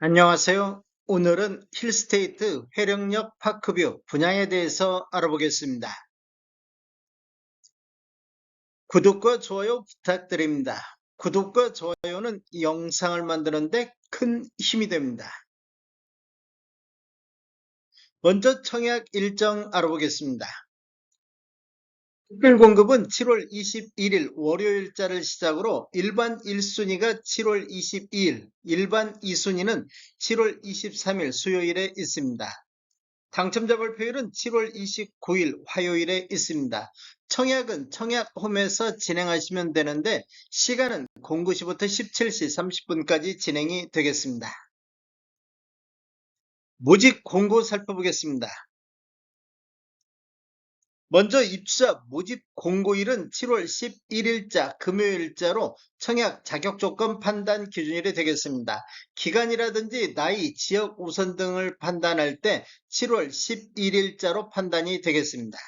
안녕하세요. 오늘은 힐스테이트 회령역 파크뷰 분양에 대해서 알아보겠습니다. 구독과 좋아요 부탁드립니다. 구독과 좋아요는 이 영상을 만드는데 큰 힘이 됩니다. 먼저 청약 일정 알아보겠습니다. 특별 공급은 7월 21일 월요일자를 시작으로 일반 1순위가 7월 22일, 일반 2순위는 7월 23일 수요일에 있습니다. 당첨자 발표일은 7월 29일 화요일에 있습니다. 청약은 청약홈에서 진행하시면 되는데 시간은 09시부터 17시 30분까지 진행이 되겠습니다. 모집 공고 살펴보겠습니다. 먼저 입주자 모집 공고일은 7월 11일자 금요일자로 청약 자격 조건 판단 기준일이 되겠습니다. 기간이라든지 나이, 지역 우선 등을 판단할 때 7월 11일자로 판단이 되겠습니다.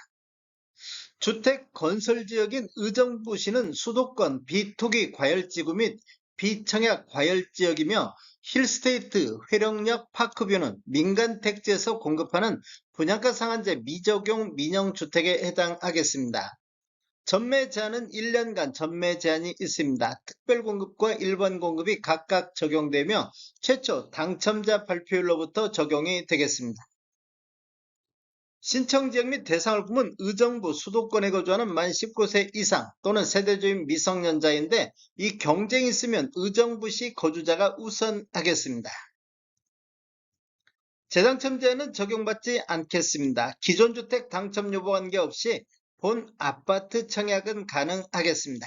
주택 건설 지역인 의정부시는 수도권 비토기 과열지구 및 비청약 과열 지역이며 힐스테이트 회령역 파크뷰는 민간 택지에서 공급하는 분양가 상한제 미적용 민영주택에 해당하겠습니다. 전매 제한은 1년간 전매 제한이 있습니다. 특별 공급과 일반 공급이 각각 적용되며 최초 당첨자 발표일로부터 적용이 되겠습니다. 신청 지역 및 대상을 보면 의정부 수도권에 거주하는 만 19세 이상 또는 세대주인 미성년자인데 이 경쟁이 있으면 의정부시 거주자가 우선하겠습니다. 재당첨제는 적용받지 않겠습니다. 기존 주택 당첨 여부 관계없이 본 아파트 청약은 가능하겠습니다.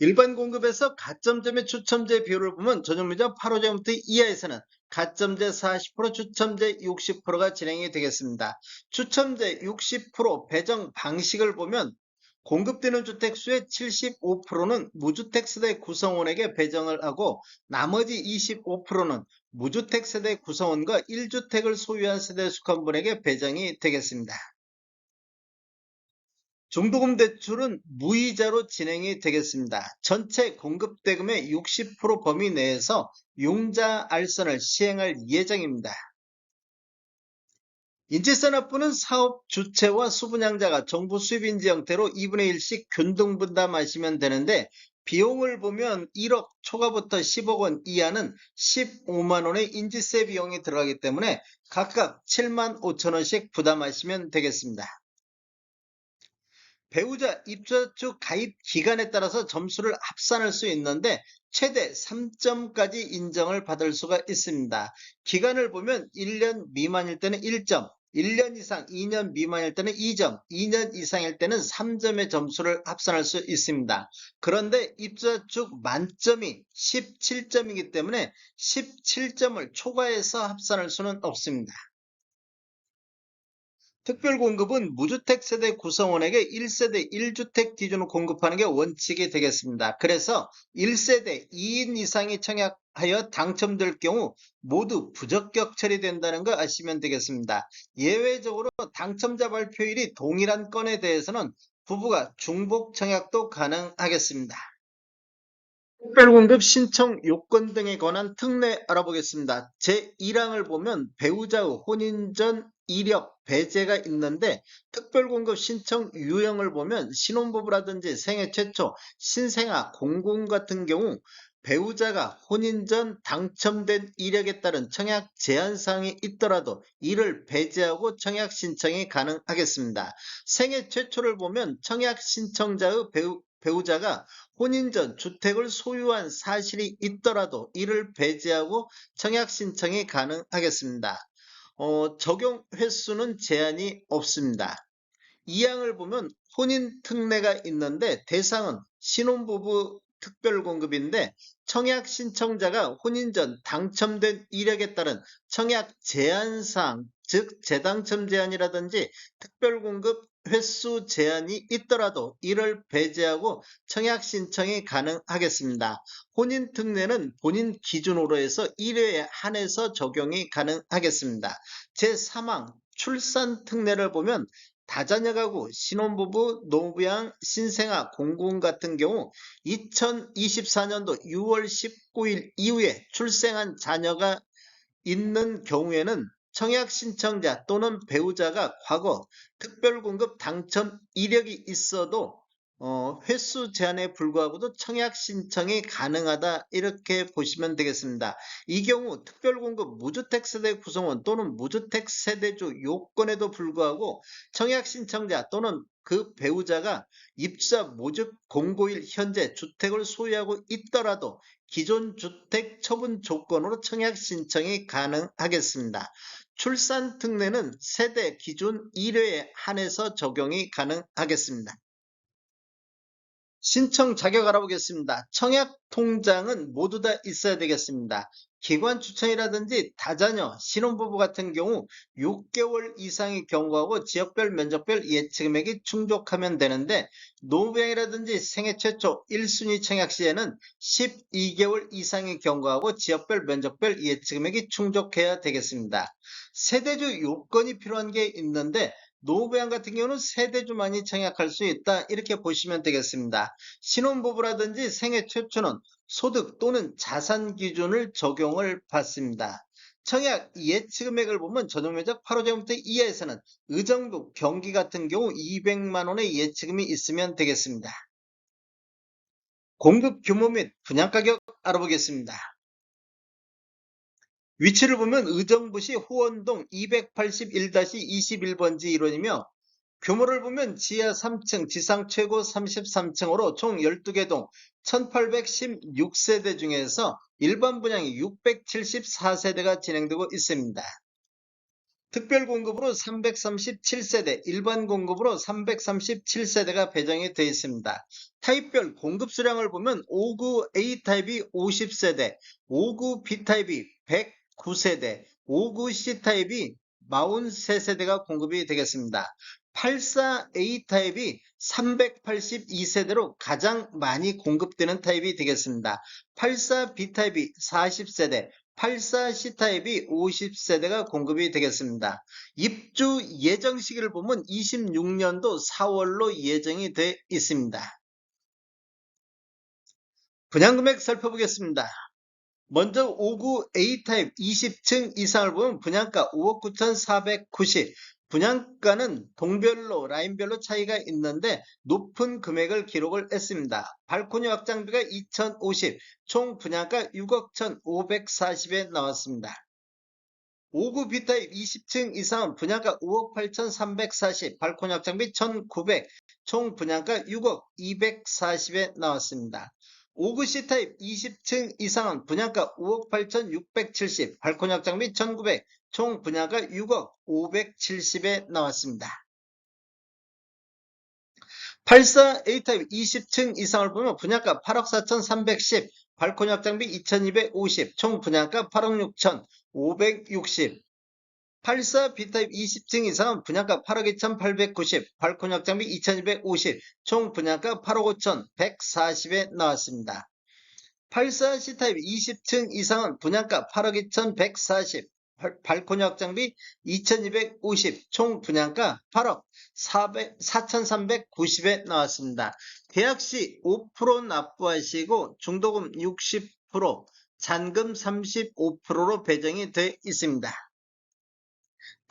일반 공급에서 가점점의 추첨제 비율을 보면 전용미적 8호제부터 이하에서는 가점제 40%, 추첨제 60%가 진행이 되겠습니다. 추첨제 60% 배정 방식을 보면 공급되는 주택 수의 75%는 무주택 세대 구성원에게 배정을 하고 나머지 25%는 무주택 세대 구성원과 1주택을 소유한 세대에 속한 분에게 배정이 되겠습니다. 중도금 대출은 무이자로 진행이 되겠습니다. 전체 공급 대금의 60% 범위 내에서 융자 알선을 시행할 예정입니다. 인재산업부는 사업 주체와 수분양자가 정부 수입인지 형태로 2분의 1씩 균등 분담하시면 되는데 비용을 보면 1억 초과부터 10억 원 이하는 15만 원의 인지세 비용이 들어가기 때문에 각각 7만 5천 원씩 부담하시면 되겠습니다. 배우자 입주자 쪽 가입 기간에 따라서 점수를 합산할 수 있는데 최대 3점까지 인정을 받을 수가 있습니다. 기간을 보면 1년 미만일 때는 1점, 1년 이상 2년 미만일 때는 2점, 2년 이상일 때는 3점의 점수를 합산할 수 있습니다. 그런데 입주자 쪽 만점이 17점이기 때문에 17점을 초과해서 합산할 수는 없습니다. 특별공급은 무주택 세대 구성원에게 1세대 1주택 기준으로 공급하는 게 원칙이 되겠습니다. 그래서 1세대 2인 이상이 청약하여 당첨될 경우 모두 부적격 처리된다는 거 아시면 되겠습니다. 예외적으로 당첨자 발표일이 동일한 건에 대해서는 부부가 중복 청약도 가능하겠습니다. 특별공급 신청 요건 등에 관한 특례 알아보겠습니다. 제1항을 보면 배우자의 혼인 전 이력 배제가 있는데 특별공급 신청 유형을 보면 신혼부부라든지 생애 최초 신생아 공공 같은 경우 배우자가 혼인 전 당첨된 이력에 따른 청약 제한 사항이 있더라도 이를 배제하고 청약 신청이 가능하겠습니다. 생애 최초를 보면 청약 신청자의 배우, 배우자가 혼인 전 주택을 소유한 사실이 있더라도 이를 배제하고 청약 신청이 가능하겠습니다. 어, 적용 횟수는 제한이 없습니다. 이 항을 보면 혼인 특례가 있는데 대상은 신혼부부 특별공급인데 청약 신청자가 혼인 전 당첨된 이력에 따른 청약 제한사항 즉 재당첨 제한이라든지 특별공급 횟수 제한이 있더라도 이를 배제하고 청약 신청이 가능하겠습니다. 혼인 특례는 본인 기준으로 해서 1회에 한해서 적용이 가능하겠습니다. 제3항 출산 특례를 보면 다자녀 가구, 신혼부부, 노부양, 신생아, 공군 같은 경우 2024년도 6월 19일 이후에 출생한 자녀가 있는 경우에는 청약 신청자 또는 배우자가 과거 특별공급 당첨 이력이 있어도 어, 횟수 제한에 불구하고도 청약 신청이 가능하다 이렇게 보시면 되겠습니다. 이 경우 특별공급 무주택 세대 구성원 또는 무주택 세대주 요건에도 불구하고 청약 신청자 또는 그 배우자가 입주자 모집 공고일 현재 주택을 소유하고 있더라도 기존 주택 처분 조건으로 청약 신청이 가능하겠습니다. 출산 특례는 세대 기준 1회에 한해서 적용이 가능하겠습니다. 신청 자격 알아보겠습니다. 청약 통장은 모두 다 있어야 되겠습니다. 기관 추천이라든지 다자녀, 신혼부부 같은 경우 6개월 이상의 경우하고 지역별 면적별 예치 금액이 충족하면 되는데 노부양이라든지 생애 최초 1순위 청약 시에는 12개월 이상의 경우하고 지역별 면적별 예치 금액이 충족해야 되겠습니다. 세대주 요건이 필요한 게 있는데 노부양 같은 경우는 세대주만이 청약할 수 있다 이렇게 보시면 되겠습니다. 신혼부부라든지 생애 최초는 소득 또는 자산 기준을 적용을 받습니다. 청약 예치 금액을 보면 전용면적 8호제곱미터 이하에서는 의정부, 경기 같은 경우 200만 원의 예치금이 있으면 되겠습니다. 공급 규모 및 분양가격 알아보겠습니다. 위치를 보면 의정부시 후원동 281-21번지 1원이며 규모를 보면 지하 3층, 지상 최고 33층으로 총 12개 동 1816세대 중에서 일반 분양이 674세대가 진행되고 있습니다. 특별 공급으로 337세대, 일반 공급으로 337세대가 배정이 되어 있습니다. 타입별 공급 수량을 보면 59 A타입이 50세대, 59 B타입이 109세대, 59 C타입이 43세대가 공급이 되겠습니다. 84 A타입이 382세대로 가장 많이 공급되는 타입이 되겠습니다. 84 B타입이 40세대, 84 C타입이 50세대가 공급이 되겠습니다. 입주 예정 시기를 보면 26년도 4월로 예정이 되어 있습니다. 분양금액 살펴보겠습니다. 먼저 59 A타입 20층 이상을 보면 분양가 5억 9,490 분양가는 동별로 라인별로 차이가 있는데 높은 금액을 기록을 했습니다. 발코니 확장비가 2,050, 총 분양가 6억 1,540에 나왔습니다. 5구 B타입 20층 이상은 분양가 5억 8,340, 발코니 확장비 1,900, 총 분양가 6억 240에 나왔습니다. 5구 C타입 20층 이상은 분양가 5억 8,670, 발코니 확장비 1,900, 총 분야가 6억 570에 나왔습니다. 84 A타입 20층 이상을 보면 분양가 8억 4,310, 발코니 확장비 2,250, 총 분양가 8억 6,560. 84 B타입 20층 이상은 분양가 8억 2,890, 발코니 확장비 2,250, 총 분양가 8억 5,140에 나왔습니다. 84 C타입 20층 이상은 분양가 8억 2,140, 발코니 확장비 2250, 총 분양가 8억 4390에 나왔습니다. 계약 시 5% 납부하시고 중도금 60%, 잔금 35%로 배정이 되어 있습니다.